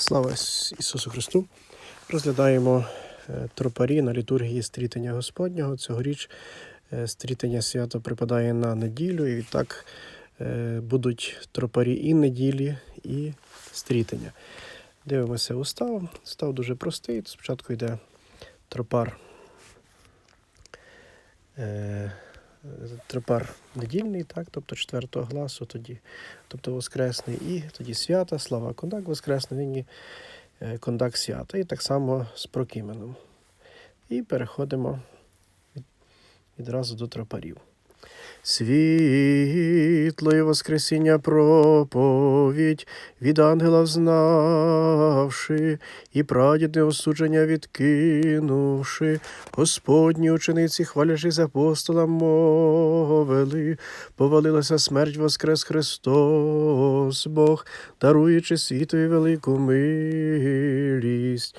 Слава Ісусу Христу! Розглядаємо е, тропарі на літургії стрітення Господнього. Цьогоріч е, стрітення свято припадає на неділю, і відтак е, будуть тропарі і неділі, і стрітення. Дивимося устав. Устав дуже простий. Спочатку йде тропар. Е, недільний, так, тобто четвертого гласу, тоді, тобто Воскресний, і тоді свята, слава Кондак Воскресний, нині е, Кондак свята. І так само з Прокіменом. І переходимо відразу до тропарів. Світло і Воскресіння проповідь від ангела знавши, і прадідне осудження відкинувши, Господні учениці, хвалячись апостолам, мовили, повалилася смерть воскрес Христос, Бог, даруючи світові велику милість.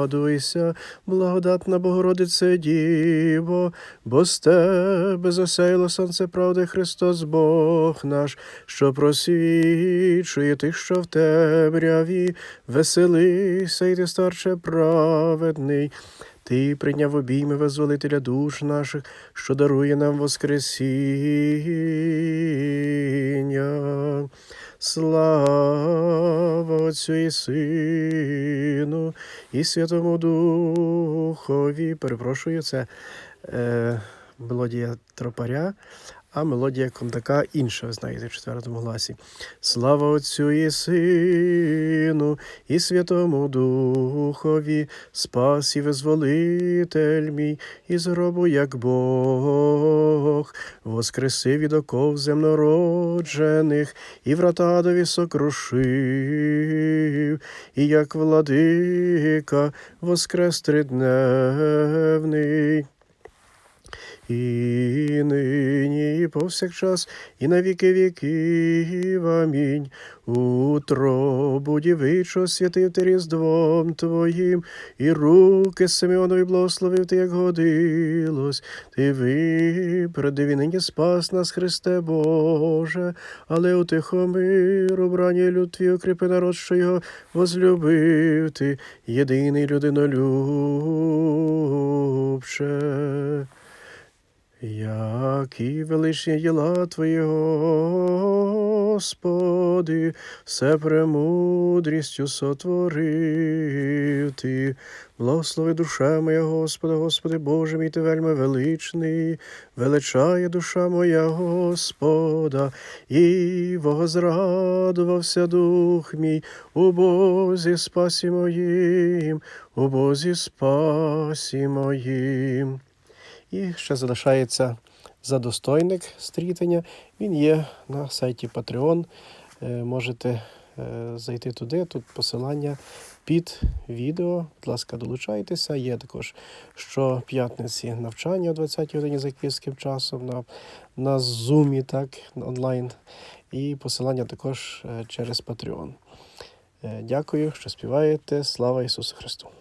Радуйся, благодатна Богородице Діво, бо з тебе засяяло сонце правди Христос Бог наш, що просвічує тих, що в темряві, веселися, ти старше праведний. Ти прийняв обійми визволителя душ наших, що дарує нам Воскресіння. Слава Отцю і Сину і Святому Духові. Перепрошую, це е, мелодія тропаря, а мелодія кондака інша, ви знаєте, в четвертому гласі. Слава Отцю і Сину і Святому Духові, спас і визволитель мій, із гробу, як Бог, воскресив від оков земнороджених, і врата адові сокрушив, і як владика воскрес тридневний. І і повсякчас, і на віки віків. Амінь. Утробу дівичо святив ти різдвом твоїм, і руки Симеонові благословив ти, як годилось. Ти випередив і нині спас нас, Христе Боже, але утихомир обрані люд твій укріпи народ, що його возлюбив ти, єдиний людинолюбче. Які величні діла Твої, Господи, все премудрістю сотворив Ти. Благослови душа моя, Господа, Господи Боже мій, Ти вельми величний, величає душа моя Господа, і возрадувався дух мій у Бозі спасі моїм, у Бозі спасі моїм. І ще залишається задостойник стрітення. Він є на сайті Patreon. Е, Можете е, зайти туди. Тут посилання під відео. Будь ласка, долучайтеся. Є також щоп'ятниці навчання о 20 годині за київським часом на, на Zoom, так, онлайн. І посилання також е, через Patreon. Дякую, що співаєте. Слава Ісусу Христу!